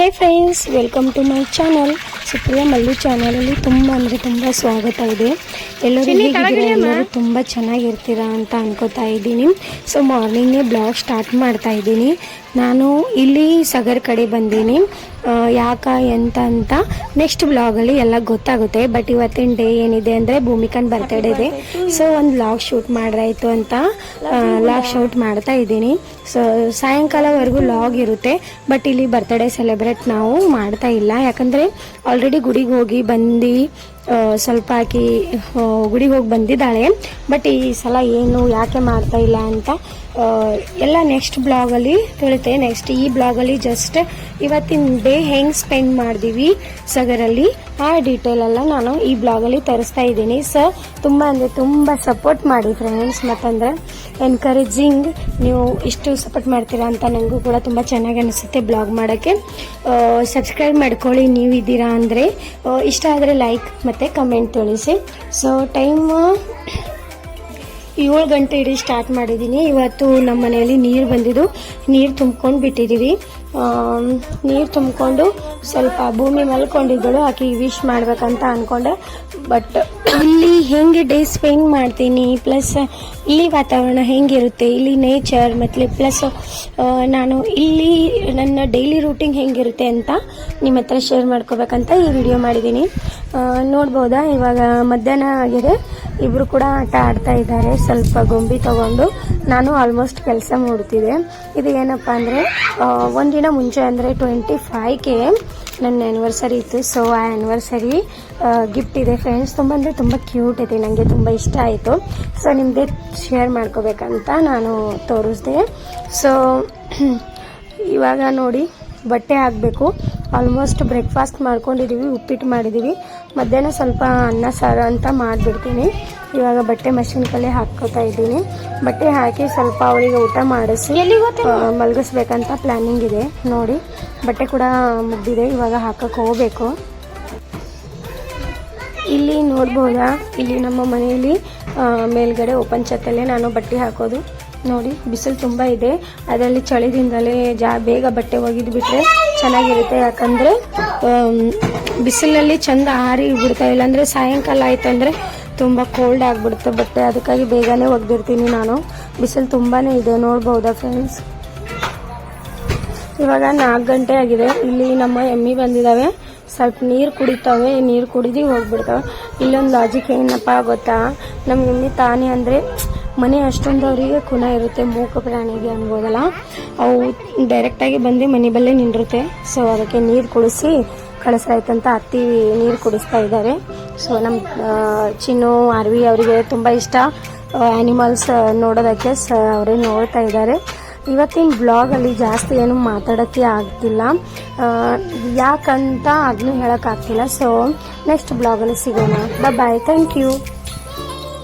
Hey friends welcome to my channel. Supriya Mallu ಚಾನಲಲ್ಲಿ ತುಂಬ ಅಂದರೆ ತುಂಬ ಸ್ವಾಗತ ಇದೆ. ಎಲ್ಲರೂ ಎಲ್ಲರೂ ತುಂಬ ಚೆನ್ನಾಗಿರ್ತೀರಾ ಅಂತ ಅನ್ಕೋತಾ ಇದ್ದೀನಿ. ಸೊ ಮಾರ್ನಿಂಗೇ ಬ್ಲಾಗ್ ಸ್ಟಾರ್ಟ್ ಮಾಡ್ತಾ ಇದ್ದೀನಿ. ನಾನು ಇಲ್ಲಿ ಸಗರ್ ಕಡೆ ಬಂದೀನಿ. ಯಾಕ ಎಂತ ಅಂತ ನೆಕ್ಸ್ಟ್ ಬ್ಲಾಗಲ್ಲಿ ಎಲ್ಲ ಗೊತ್ತಾಗುತ್ತೆ. ಬಟ್ ಇವತ್ತಿನ ಡೇ ಏನಿದೆ ಅಂದರೆ ಭೂಮಿಕನ್ ಬರ್ತಡೇ ಇದೆ. ಸೊ ಒಂದು ಬ್ಲಾಗ್ ಶೂಟ್ ಮಾಡ್ರಾಯ್ತು ಅಂತ ಲಾಗ್ ಶೂಟ್ ಮಾಡ್ತಾ ಇದ್ದೀನಿ. ಸೊ ಸಾಯಂಕಾಲವರೆಗೂ ಲಾಗ್ ಇರುತ್ತೆ. ಬಟ್ ಇಲ್ಲಿ ಬರ್ತ್ಡೇ ಸೆಲೆಬ್ರೇಟ್ ನಾವು ಮಾಡ್ತಾ ಇಲ್ಲ. ಯಾಕಂದರೆ ಆಲ್ರೆಡಿ ಗುಡಿಗೆ ಹೋಗಿ ಬಂದು ಸ್ವಲ್ಪ ಆಕಿ ಗುಡಿಗೆ ಹೋಗಿ ಬಂದಿದ್ದಾಳೆ. ಬಟ್ ಈ ಸಲ ಏನು, ಯಾಕೆ ಮಾಡ್ತಾ ಇಲ್ಲ ಅಂತ ಎಲ್ಲ ನೆಕ್ಸ್ಟ್ ಬ್ಲಾಗಲ್ಲಿ ತಿಳಿತೆ. ನೆಕ್ಸ್ಟ್ ಈ ಬ್ಲಾಗಲ್ಲಿ ಜಸ್ಟ್ ಇವತ್ತಿನ ಡೇ ಹೆಂಗೆ ಸ್ಪೆಂಡ್ ಮಾಡಿದೀವಿ ಸಗರಲ್ಲಿ ಆ ಡೀಟೇಲ್ ಎಲ್ಲ ನಾನು ಈ ಬ್ಲಾಗಲ್ಲಿ ತರಿಸ್ತಾ ಇದ್ದೀನಿ. ಸರ್ ತುಂಬ ಅಂದರೆ ತುಂಬ ಸಪೋರ್ಟ್ ಮಾಡಿ ಫ್ರೆಂಡ್ಸ್ ಮತ್ತಂದ್ರೆ ಎನ್ಕರೇಜಿಂಗ್ ನೀವು ಇಷ್ಟು ಸಪೋರ್ಟ್ ಮಾಡ್ತೀರಾ ಅಂತ ನನಗೂ ಕೂಡ ತುಂಬ ಚೆನ್ನಾಗಿ ಅನಿಸುತ್ತೆ ಬ್ಲಾಗ್ ಮಾಡೋಕ್ಕೆ. ಸಬ್ಸ್ಕ್ರೈಬ್ ಮಾಡ್ಕೊಳ್ಳಿ ನೀವು ಇದ್ದೀರಾ ಅಂದರೆ ಇಷ್ಟ ಆದರೆ ಲೈಕ್ ಮತ್ತು ಕಮೆಂಟ್ ತಿಳಿಸಿ. ಸೊ ಟೈಮ್ ಏಳು ಗಂಟೆ ಇಡೀ ಸ್ಟಾರ್ಟ್ ಮಾಡಿದ್ದೀನಿ. ಇವತ್ತು ನಮ್ಮ ಮನೆಯಲ್ಲಿ ನೀರು ಬಂದಿದ್ದು. ನೀರು ತುಂಬ್ಕೊಂಡು ಬಿಟ್ಟಿದ್ದೀವಿ. ನೀರು ತುಂಬಿಕೊಂಡು ಸ್ವಲ್ಪ ಭೂಮಿ ಮಲ್ಕೊಂಡಿದ್ದಳು. ಆಕೆ ವಿಶ್ ಮಾಡ್ಬೇಕಂತ ಅನ್ಕೊಂಡೆ. ಬಟ್ ಇಲ್ಲಿ ಹೆಂಗೆ ಡೇ ಸ್ಪೆಂಡ್ ಮಾಡ್ತೀನಿ? ಪ್ಲಸ್ ಇಲ್ಲಿ ವಾತಾವರಣ ಹೆಂಗಿರುತ್ತೆ? ಇಲ್ಲಿ ನೇಚರ್ ಮತ್ತು ಪ್ಲಸ್ ನಾನು ಇಲ್ಲಿ ನನ್ನ ಡೈಲಿ ರೂಟೀನ್ ಹೆಂಗಿರುತ್ತೆ ಅಂತ ನಿಮ್ಮ ಹತ್ರ ಶೇರ್ ಮಾಡ್ಕೋಬೇಕಂತ ಈ ವಿಡಿಯೋ ಮಾಡಿದ್ದೀನಿ. ನೋಡ್ಬೋದಾ? ಇವಾಗ ಮಧ್ಯಾಹ್ನ ಆಗಿದೆ. ಇಬ್ಬರು ಕೂಡ ಆಟ ಆಡ್ತಾ ಇದ್ದಾರೆ. ಸ್ವಲ್ಪ ಗೊಂಬಿ ತಗೊಂಡು ನಾನು ಆಲ್ಮೋಸ್ಟ್ ಕೆಲಸ ಮಾಡ್ತಿದ್ದೆ ಇದು ಏನಪ್ಪ ಅಂದರೆ ಒಂದಿನ ಮುಂಚೆ ಅಂದರೆ ಟ್ವೆಂಟಿ ಫೈವ್ಗೆ ನನ್ನ ಆ್ಯನಿವರ್ಸರಿ ಇತ್ತು. ಸೊ ಆ ಆ್ಯನಿವರ್ಸರಿ ಗಿಫ್ಟ್ ಇದೆ ಫ್ರೆಂಡ್ಸ್ ತುಂಬ ಅಂದರೆ ತುಂಬ ಕ್ಯೂಟ್ ಇದೆ. ನನಗೆ ತುಂಬ ಇಷ್ಟ ಆಯಿತು. ಸೊ ನಿಮಗೆ ಶೇರ್ ಮಾಡ್ಕೋಬೇಕಂತ ನಾನು ತೋರಿಸ್ದೆ. ಸೊ ಇವಾಗ ನೋಡಿ ಬಟ್ಟೆ ಹಾಕಬೇಕು. ಆಲ್ಮೋಸ್ಟ್ ಬ್ರೇಕ್ಫಾಸ್ಟ್ ಮಾಡ್ಕೊಂಡಿದ್ದೀವಿ ಉಪ್ಪಿಟ್ಟು ಮಾಡಿದ್ದೀವಿ ಮಧ್ಯಾಹ್ನ ಸ್ವಲ್ಪ ಅನ್ನ ಸಾರು ಅಂತ ಮಾಡಿಬಿಡ್ತೀನಿ. ಇವಾಗ ಬಟ್ಟೆ ಮಷಿನ್ ಕಲೆ ಹಾಕ್ಕೋತಾ ಇದ್ದೀನಿ. ಬಟ್ಟೆ ಹಾಕಿ ಸ್ವಲ್ಪ ಅವರಿಗೆ ಊಟ ಮಾಡಿಸಿ ಮಲಗಿಸ್ಬೇಕಂತ ಪ್ಲ್ಯಾನಿಂಗ್ ಇದೆ. ನೋಡಿ ಬಟ್ಟೆ ಕೂಡ ಮುಗ್ದಿದೆ. ಇವಾಗ ಹಾಕಕ್ಕೆ ಹೋಗಬೇಕು. ಇಲ್ಲಿ ನೋಡ್ಬೋದಾ? ಇಲ್ಲಿ ನಮ್ಮ ಮನೆಯಲ್ಲಿ ಮೇಲ್ಗಡೆ ಓಪನ್ ಚತ್ತಲ್ಲೇ ನಾನು ಬಟ್ಟೆ ಹಾಕೋದು. ನೋಡಿ, ಬಿಸಿಲು ತುಂಬ ಇದೆ. ಅದರಲ್ಲಿ ಚಳಿದಿಂದಲೇ ಜಾ, ಬೇಗ ಬಟ್ಟೆ ಒಗೆದು ಬಿಟ್ಟರೆ ಚೆನ್ನಾಗಿರುತ್ತೆ. ಯಾಕಂದರೆ ಬಿಸಿಲಲ್ಲಿ ಚಂದ ಆರಿ ಬಿಡ್ತಾ ಇಲ್ಲ. ಅಂದರೆ ಸಾಯಂಕಾಲ ಆಯಿತು ಅಂದರೆ ತುಂಬ ಕೋಲ್ಡ್ ಆಗಿಬಿಡುತ್ತೆ ಬಟ್ಟೆ. ಅದಕ್ಕಾಗಿ ಬೇಗನೆ ಒಗೆದಿರ್ತೀನಿ ನಾನು. ಬಿಸಿಲು ತುಂಬಾ ಇದೆ, ನೋಡ್ಬೋದಾ ಫ್ರೆಂಡ್ಸ್ ಇವಾಗ ನಾಲ್ಕು ಗಂಟೆ ಆಗಿದೆ. ಇಲ್ಲಿ ನಮ್ಮ ಎಮ್ಮಿ ಬಂದಿದ್ದಾವೆ. ಸ್ವಲ್ಪ ನೀರು ಕುಡಿತಾವೆ. ನೀರು ಕುಡಿದು ಹೋಗ್ಬಿಡ್ತಾವೆ. ಇಲ್ಲೊಂದು ಲಾಜಿಕ್ ಏನಪ್ಪ ಗೊತ್ತಾ? ನಮ್ಮ ಎಮ್ಮಿ ತಾನೇ ಅಂದರೆ ಮನೆ ಅಷ್ಟೊಂದು ಅವರಿಗೆ ಕುಣ ಇರುತ್ತೆ, ಮೂಕ ಪ್ರಾಣಿಗೆ ಅನ್ಬೋದಲ್ಲ. ಅವು ಡೈರೆಕ್ಟಾಗಿ ಬಂದು ಮನೆ ಬಲ್ಲೇ ನಿಂದಿರುತ್ತೆ. ಸೊ ಅದಕ್ಕೆ ನೀರು ಕುಡಿಸಿ ಕಳಿಸ್ತಾಯ್ತಂತ ಅತ್ತಿ ನೀರು ಕುಡಿಸ್ತಾ ಇದ್ದಾರೆ. ಸೊ ನಮ್ಮ ಚಿನ್ನು, ಅರ್ವಿ ಅವರಿಗೆ ತುಂಬ ಇಷ್ಟ. ಆ್ಯನಿಮಲ್ಸ್ ನೋಡೋದಕ್ಕೆ ಸ, ಅವರೇ ನೋಡ್ತಾ ಇದ್ದಾರೆ. ಇವತ್ತಿನ ಬ್ಲಾಗಲ್ಲಿ ಜಾಸ್ತಿ ಏನು ಮಾತಾಡೋಕ್ಕೆ ಆಗ್ತಿಲ್ಲ. ಯಾಕಂತ ಅದನ್ನು ಹೇಳೋಕ್ಕಾಗ್ತಿಲ್ಲ ಸೊ ನೆಕ್ಸ್ಟ್ ಬ್ಲಾಗಲ್ಲಿ ಸಿಗೋಣ. Bye thank you